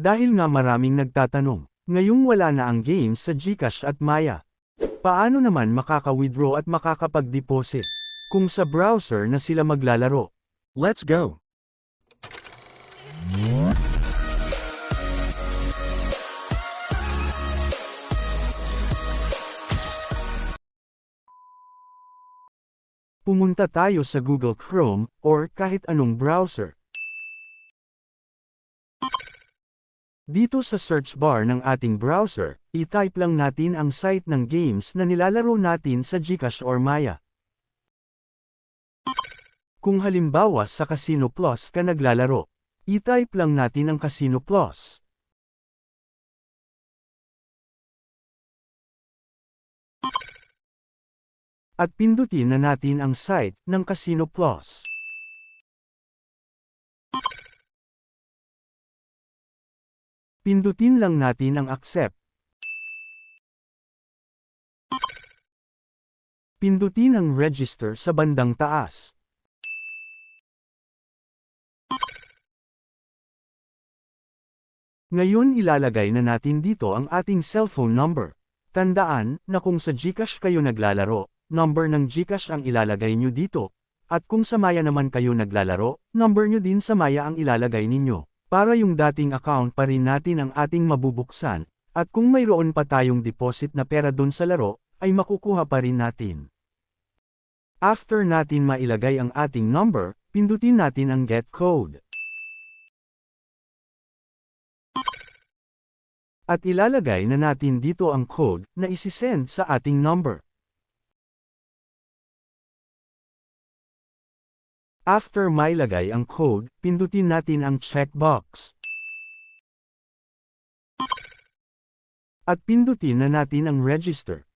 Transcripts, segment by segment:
Dahil nga maraming nagtatanong, ngayong wala na ang games sa Gcash at Maya. Paano naman makaka-withdraw at makakapag-deposit? Kung sa browser na sila maglalaro. Let's go. Pumunta tayo sa Google Chrome, or kahit anong browser. Dito sa search bar ng ating browser, i-type lang natin ang site ng games na nilalaro natin sa Gcash or Maya. Kung halimbawa sa Casino Plus ka naglalaro, i-type lang natin ang Casino Plus. At pindutin na natin ang site ng Casino Plus. Pindutin lang natin ang accept. Pindutin ang register sa bandang taas. Ngayon ilalagay na natin dito ang ating cellphone number. Tandaan na kung sa Gcash kayo naglalaro, number ng Gcash ang ilalagay nyo dito. At kung sa Maya naman kayo naglalaro, number nyo din sa Maya ang ilalagay ninyo. Para yung dating account pa rin natin ang ating mabubuksan, at kung mayroon pa tayong deposit na pera dun sa laro, ay makukuha pa rin natin. After natin mailagay ang ating number, pindutin natin ang get code. At ilalagay na natin dito ang code na isisend sa ating number. After mailagay ang code, pindutin natin ang checkbox. At pindutin na natin ang register.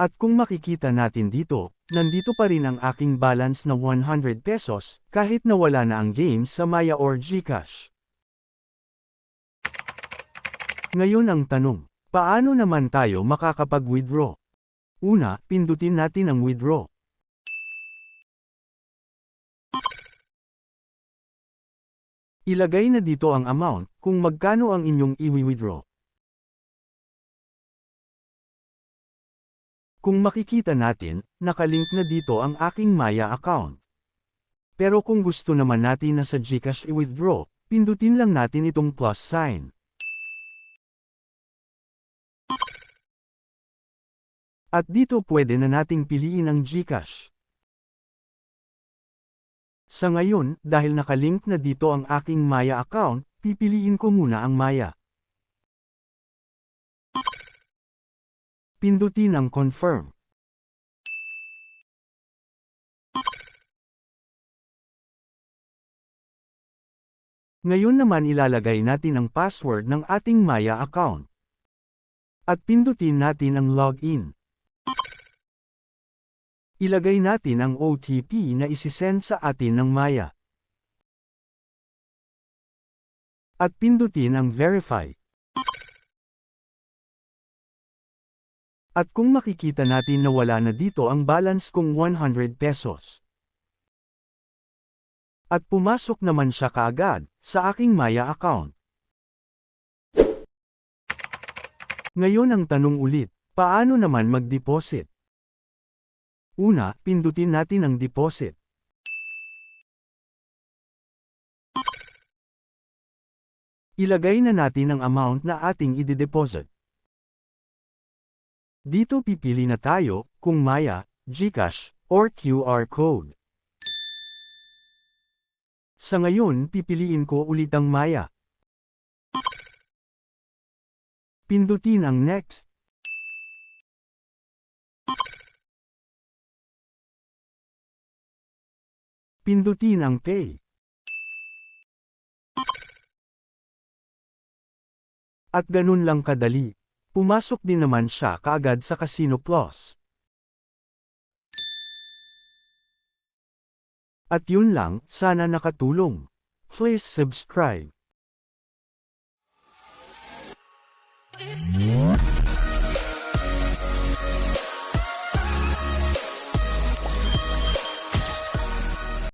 At kung makikita natin dito, nandito pa rin ang aking balance na 100 pesos, kahit na wala na ang game sa Maya or Gcash. Ngayon ang tanong, paano naman tayo makakapag-withdraw? Una, pindutin natin ang withdraw. Ilagay na dito ang amount kung magkano ang inyong i-withdraw. Kung makikita natin, nakalink na dito ang aking Maya account. Pero kung gusto naman natin na sa Gcash i-withdraw, pindutin lang natin itong plus sign. At dito pwede na nating piliin ang Gcash. Sa ngayon, dahil nakalink na dito ang aking Maya account, pipiliin ko muna ang Maya. Pindutin ang confirm. Ngayon naman ilalagay natin ang password ng ating Maya account. At pindutin natin ang login. Ilagay natin ang OTP na isisend sa atin ng Maya. At pindutin ang verify. At kung makikita natin na wala na dito ang balance kong 100 pesos. At pumasok naman siya kaagad sa aking Maya account. Ngayon ang tanong ulit, paano naman mag-deposit? Una, pindutin natin ang deposit. Ilagay na natin ang amount na ating ide-deposit. Dito pipili na tayo kung Maya, Gcash, or QR code. Sa ngayon pipiliin ko ulit ang Maya. Pindutin ang Next. Pindutin ang Pay. At ganun lang kadali. Pumasok din naman siya kaagad sa Casino Plus. At yun lang, sana nakatulong. Please subscribe.